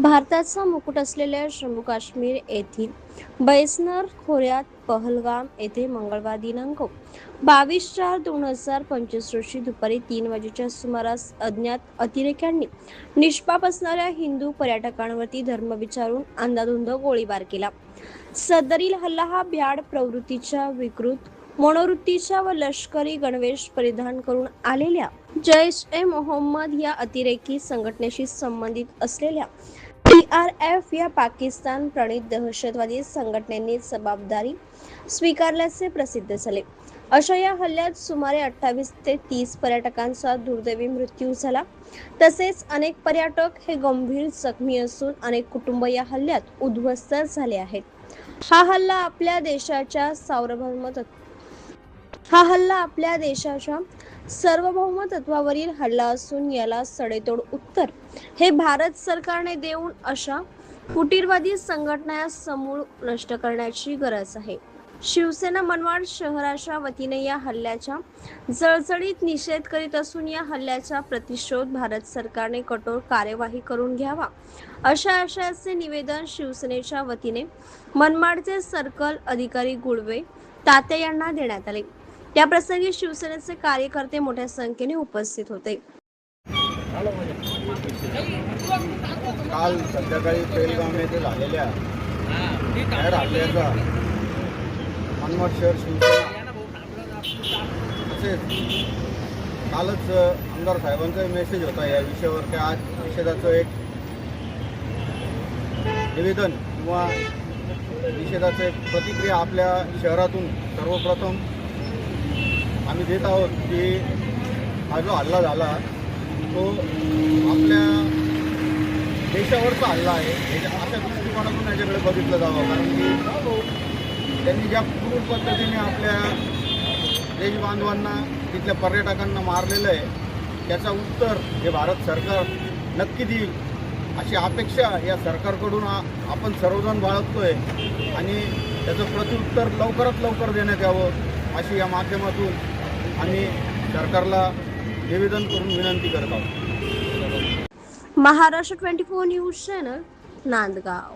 भारताचा मुकुट असलेल्या जम्मू काश्मीर येथील बैसनर खोऱ्यात पहलगाम येथे मंगळवार दिनांक बावीस चार दोन हजार पंचवीस रोजी दुपारी तीन वाजेच्या सुमारास अज्ञात अतिरेक्यांनी निष्पाप असणाऱ्या हिंदू पर्यटकांवरती धर्म विचारून अंधाधुंद गोळीबार केला. सदरील हल्ला हा भ्याड प्रवृत्तीच्या विकृत मनोवृत्तीच्या व लष्करी गणवेश परिधान करून आलेल्या जैश ए मोहम्मद या अतिरेकी संघटनेशी संबंधित असलेल्या पी आर एफ या पाकिस्तान प्रणित दहशतवादी संघटनेने जबाबदारी स्वीकारल्याचे प्रसिद्ध झाले. अशा या हल्ल्यात सुमारे अठ्ठावीस ते तीस पर्यटकांचा दुर्दैवी मृत्यू झाला. तसेच अनेक पर्यटक हे गंभीर जखमी असून अनेक कुटुंब या हल्ल्यात उद्ध्वस्त झाले आहेत. हा हल्ला आपल्या देशाच्या सार्वभौम हा हल्ला आपल्या देशाच्या सार्वभौम तत्वावरील हल्ला असून याला सडेतोड उत्तर. हे भारत सरकारने देऊन अशा फुटीरवादी संघटना समूळ नष्ट करण्याची गरज आहे. शिवसेना मनमाड शहराच्या वतीने या हल्ल्याच्या जळजळीत निषेध करीत असून या हल्ल्याचा प्रतिशोध भारत सरकारने कठोर कार्यवाही करून घ्यावा. अशा आशयाचे निवेदन शिवसेनेच्या वतीने मनमाडचे सर्कल अधिकारी गुळवे ताते यांना देण्यात आले. या प्रसंगी शिवसेनेचे कार्यकर्ते मोठ्या संख्येने उपस्थित होते. काल संध्याकाळी पेलगाम येथे झालेल्या हल्ल्याचा मनमाड शहर शिवसेना तसेच कालच आमदार साहेबांचा मेसेज होता या विषयावर त्या आज निषेधाचं एक निवेदन किंवा निषेधाचं एक प्रतिक्रिया आपल्या शहरातून सर्वप्रथम आम्ही देत आहोत की हा जो हल्ला झाला तो आपल्या देशावरचा हल्ला आहे. अशा दृष्टिकोनातून याच्याकडे बघितलं जावं. कारण की त्यांनी ज्या क्रूर पद्धतीने आपल्या देशबांधवांना तिथल्या पर्यटकांना मारलेलं आहे त्याचा उत्तर हे भारत सरकार नक्की देईल अशी अपेक्षा या सरकारकडून आपण सर्वजण बाळगतोय. आणि त्याचं प्रत्युत्तर लवकरात लवकर देण्यात यावं अशी या माध्यमातून आम्ही सरकारला निवेदन करून विनंती करत आहोत. Maharashtra twenty four news channel Nandgaon.